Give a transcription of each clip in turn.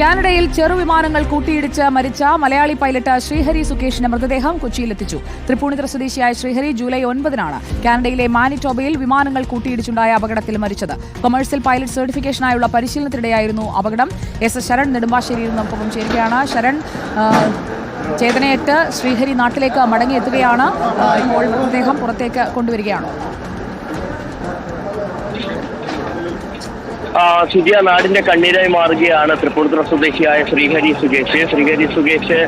കാനഡയിൽ ചെറുവിമാനങ്ങൾ കൂട്ടിയിടിച്ച് മരിച്ച മലയാളി പൈലറ്റ് ശ്രീഹരി സുകേഷിന്റെ മൃതദേഹം കൊച്ചിയിലെത്തിച്ചു. തൃപ്പൂണിത്തുറ സ്വദേശിയായ ശ്രീഹരി ജൂലൈ ഒൻപതിനാണ് കാനഡയിലെ മാനിറ്റോബയിൽ വിമാനങ്ങൾ കൂട്ടിയിടിച്ചുണ്ടായ അപകടത്തിൽ മരിച്ചത്. കൊമേഴ്സ്യൽ പൈലറ്റ് സർട്ടിഫിക്കേഷനായുള്ള പരിശീലനത്തിനിടെയായിരുന്നു അപകടം. എസ് എസ് ശരൺ നെടുമ്പാശ്ശേരിയിൽ നമുക്കൊപ്പം ചേരുകയാണ്. ശരൺ ആ, ചേതനയേറ്റ് ശ്രീഹരി നാട്ടിലേക്ക് മടങ്ങിയെത്തുകയാണ്. ഇപ്പോൾ മൃതദേഹം പുറത്തേക്ക് കൊണ്ടുവരികയാണ്. സുജിയ നാടിന്റെ കണ്ണീരായി മാറുകയാണ് തൃപ്പൂണിത്തുറ സ്വദേശിയായ ശ്രീഹരി സുകേഷ്. ശ്രീഹരി സുകേഷ്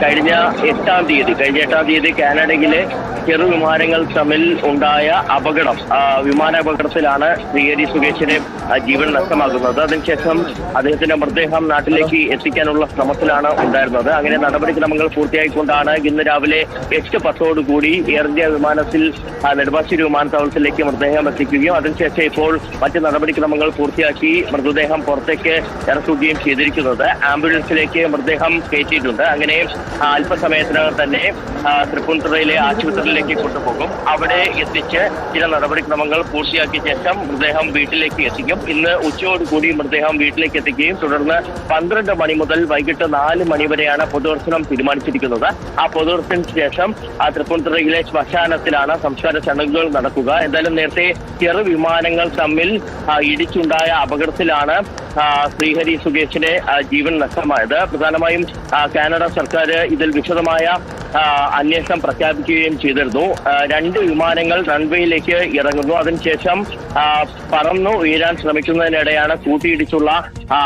കഴിഞ്ഞ എട്ടാം തീയതി കഴിഞ്ഞ എട്ടാം തീയതി കാനഡയിലെ ചെറു വിമാനങ്ങൾ തമ്മിൽ ഉണ്ടായ അപകടം വിമാനാപകടത്തിലാണ് ശ്രീഹരി സുകേഷിന് ആ, ജീവൻ നഷ്ടമാകുന്നത്. അതിനുശേഷം അദ്ദേഹത്തിന്റെ മൃതദേഹം നാട്ടിലേക്ക് എത്തിക്കാനുള്ള ശ്രമത്തിലാണ് ഉണ്ടായിരുന്നത്. അങ്ങനെ നടപടിക്രമങ്ങൾ പൂർത്തിയായിക്കൊണ്ടാണ് ഇന്ന് രാവിലെ എട്ട് പത്തോടുകൂടി എയർ ഇന്ത്യ വിമാനത്തിൽ നെടുമ്പാശ്ശേരി വിമാനത്താവളത്തിലേക്ക് മൃതദേഹം എത്തിക്കുകയും അതിനുശേഷം ഇപ്പോൾ മറ്റ് നടപടിക്രമങ്ങൾ പൂർത്തിയാക്കി മൃതദേഹം പുറത്തേക്ക് ഇറക്കുകയും ചെയ്തിരിക്കുന്നത്. ആംബുലൻസിലേക്ക് മൃതദേഹം കയറ്റിയിട്ടുണ്ട്. അങ്ങനെ അല്പസമയത്തിനകം തന്നെ തൃപ്പൂണിത്തുറയിലെ ആശുപത്രിയിലേക്ക് കൊണ്ടുപോകും. അവിടെ എത്തിച്ച് ചില നടപടിക്രമങ്ങൾ പൂർത്തിയാക്കിയ ശേഷം മൃതദേഹം വീട്ടിലേക്ക് എത്തിക്കും. ഇന്ന് ഉച്ചയോടുകൂടി മൃതദേഹം വീട്ടിലേക്ക് എത്തിക്കുകയും തുടർന്ന് പന്ത്രണ്ട് മണി മുതൽ വൈകിട്ട് നാല് മണി വരെയാണ് പൊതുദർശനം തീരുമാനിച്ചിരിക്കുന്നത്. ആ പൊതുദർശനത്തിന് ശേഷം തൃപ്പൂണിത്തുറയിലെ ശ്മശാനത്തിലാണ് സംസ്കാര ചടങ്ങുകൾ നടക്കുക. എന്തായാലും നേരത്തെ ചെറു വിമാനങ്ങൾ തമ്മിൽ ആ, ഇടിച്ചുണ്ടായ അപകടത്തിലാണ് ശ്രീഹരി സുകേഷിന്റെ ജീവൻ നഷ്ടമായത്. പ്രധാനമായും കാനഡ സർക്കാർ ഇതിൽ വിശദമായ അന്വേഷണം പ്രഖ്യാപിക്കുകയും ചെയ്തിരുന്നു. രണ്ട് വിമാനങ്ങൾ റൺവേയിലേക്ക് ഇറങ്ങുന്നു. അതിനുശേഷം പറന്നു ഉയരാൻ ശ്രമിക്കുന്നതിനിടെയാണ് കൂട്ടിയിടിച്ചുള്ള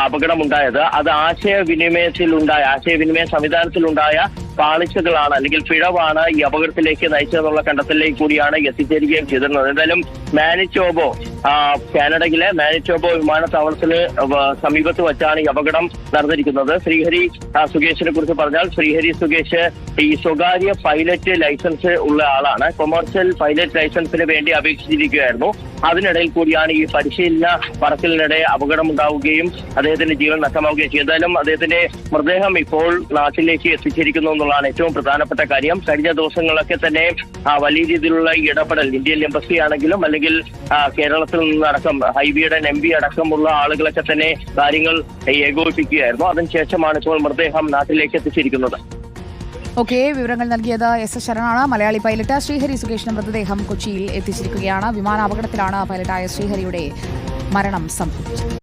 അപകടമുണ്ടായത്. അത് ആശയവിനിമയത്തിലുണ്ടായ ആശയവിനിമയ സംവിധാനത്തിലുണ്ടായ പാളിച്ചകളാണ് അല്ലെങ്കിൽ പിഴവാണ് ഈ അപകടത്തിലേക്ക് നയിച്ചതെന്നുള്ള കണ്ടെത്തലിലേക്ക് കൂടിയാണ് എത്തിച്ചേരുകയും ചെയ്തിരുന്നത്. എന്തായാലും മാനിറ്റോബോ കാനഡയിലെ മാനിറ്റോബോ വിമാനത്താവളത്തിന് സമീപത്ത് വച്ചാണ് ഈ അപകടം നടന്നിരിക്കുന്നത്. ശ്രീഹരി സുകേഷിനെ കുറിച്ച് പറഞ്ഞാൽ ശ്രീഹരി സുകേഷ് ഈ സ്വകാര്യ പൈലറ്റ് ലൈസൻസ് ഉള്ള ആളാണ്. കൊമേഴ്സ്യൽ പൈലറ്റ് ലൈസൻസിന് വേണ്ടി അപേക്ഷിച്ചിരിക്കുകയായിരുന്നു. അതിനിടയിൽ കൂടിയാണ് ഈ പരിശീലന പറക്കലിനിടെ അപകടം ഉണ്ടാവുകയും അദ്ദേഹത്തിന്റെ ജീവൻ നഷ്ടമാവുകയും എന്തായാലും അദ്ദേഹത്തിന്റെ മൃതദേഹം ഇപ്പോൾ നാട്ടിലേക്ക് എത്തിച്ചിരിക്കുന്നു എന്നുള്ളതാണ് ഏറ്റവും പ്രധാനപ്പെട്ട കാര്യം. കഴിഞ്ഞ ദിവസങ്ങളിലൊക്കെ തന്നെ വലിയ രീതിയിലുള്ള ഇടപെടൽ ഇന്ത്യൻ എംബസി ആണെങ്കിലും അല്ലെങ്കിൽ കേരളത്തിൽ നിന്നടക്കം ഹൈബിയുടെ എം പി അടക്കമുള്ള ആളുകളൊക്കെ തന്നെ കാര്യങ്ങൾ ഏകോപിപ്പിക്കുകയായിരുന്നു. അതിനുശേഷമാണ് ഇപ്പോൾ മൃതദേഹം നാട്ടിലേക്ക് എത്തിച്ചിരിക്കുന്നത്. ഓക്കെ വിവരങ്ങൾ നൽകിയത് എസ് എസ് ശരണാണ്. മലയാളി പൈലറ്റ് ശ്രീഹരി സുകേഷിന്റെ മൃതദേഹം കൊച്ചിയിൽ എത്തിച്ചിരിക്കുകയാണ്. വിമാനാപകടത്തിലാണ് പൈലറ്റായ ശ്രീഹരിയുടെ മരണം സംഭവിച്ചത്.